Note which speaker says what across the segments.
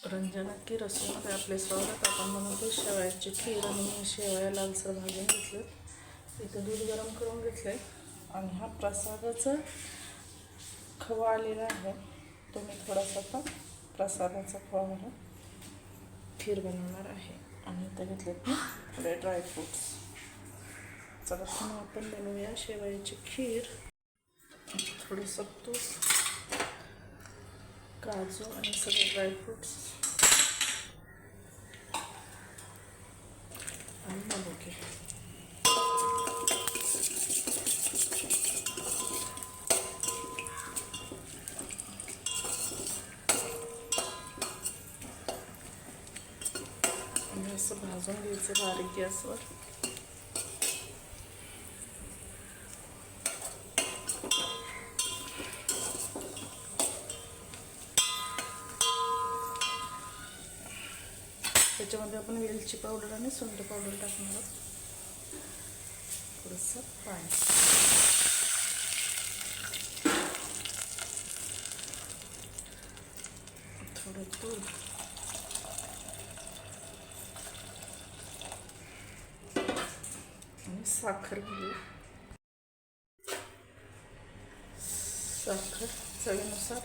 Speaker 1: रंजना की रसोईमध्ये आपले स्वागत. आपण म्हणतो शेवयाची खीर आणि शेवया लालसर भाजून घेतलं. इथं दूध गरम करून घेतलं आहे आणि हा प्रसादाचा खवा आलेला आहे. तो मी थोडासा पण प्रसादाचा खवा म्हणून खीर बनवणार आहे. आणि इथं घेतले मी थोडे ड्रायफ्रूट्स चला पण मग आपण बनवूया शेवयाची खीर. थोडंसं तूप काजू आणि सगळे ड्रायफ्रुट्स आणि मनुके आणि असं भाजून घ्यायचं बारीक त्याच्यामध्ये आपण वेलची पावडर आणि सुंठ पावडर टाकणार आहोत. थोडंसं पाणी. थोडं दूध. आणि साखर घेऊ. साखर चवीनुसार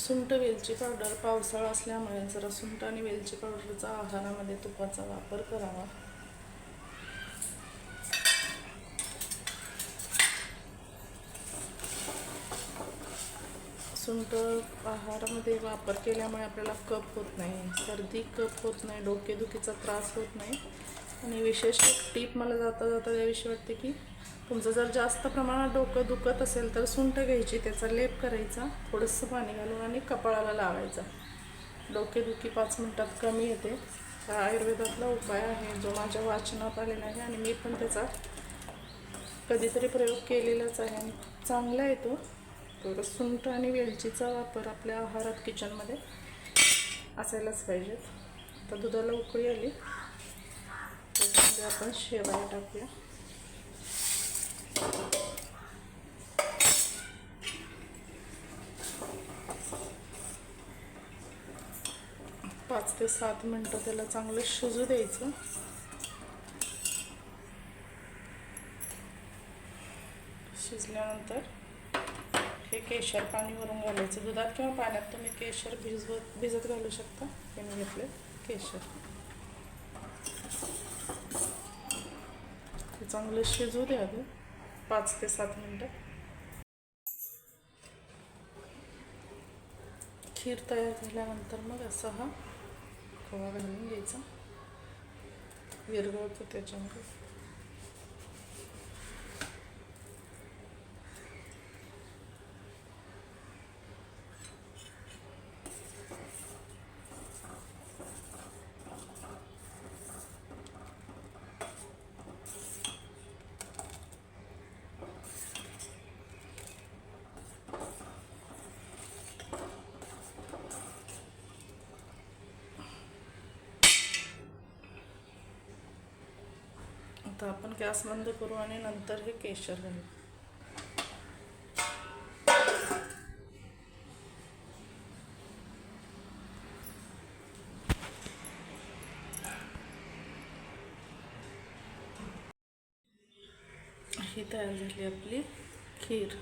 Speaker 1: सुंठ वेलची पावडर पावसाळा असल्यामुळे जरा सुंठ आणि वेलची पावडरचा आहारामध्ये तुपाचा वापर करावा. सुंठ आहारामध्ये वापर केल्यामुळे आपल्याला कप होत नाही सर्दी कप होत नाही डोकेदुखीचा त्रास होत नाही. आणि विशेष टीप मला जाता जाता याविषयी वाटते की तुमचं जर जास्त प्रमाणात डोकं दुखत असेल तर सुंठ घ्यायची त्याचा लेप करायचा थोडंसं पाणी घालून आणि कपाळाला लावायचा. डोकेदुखी पाच मिनटात कमी येते. हा आयुर्वेदातला उपाय आहे जो माझ्या वाचनात आलेला आहे आणि मी पण त्याचा कधीतरी प्रयोग केलेलाच आहे आणि चांगला येतो तर सुंठ आणि वेलचीचा वापर आपल्या आहारात किचनमध्ये असायलाच पाहिजेत आता दुधाला उकळी आली. त्याच्यामध्ये आपण शेवाया टाकूया. पाच ते सात मिनटं त्याला चांगलं शिजू द्यायचं. शिजल्यानंतर हे केशर पाणी वरून घालायचं. दुधात किंवा पाण्यात तुम्ही केशर भिजवत भिजत घालू शकता. हे मी घेतले केशर. ते चांगलं शिजू द्यावं पाच ते सात मिनटं. खीर तयार झाल्यानंतर मग असा हा खवा घालून घ्यायचा विरगळतो त्याच्यामध्ये आता आपण गॅस बंद करू आणि नंतर हे केशर घालू. ही तयार झाली आपली खीर.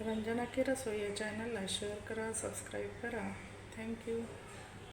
Speaker 1: रंजना की रसोई या चॅनलला शेअर करा सबस्क्राईब करा. थँक्यू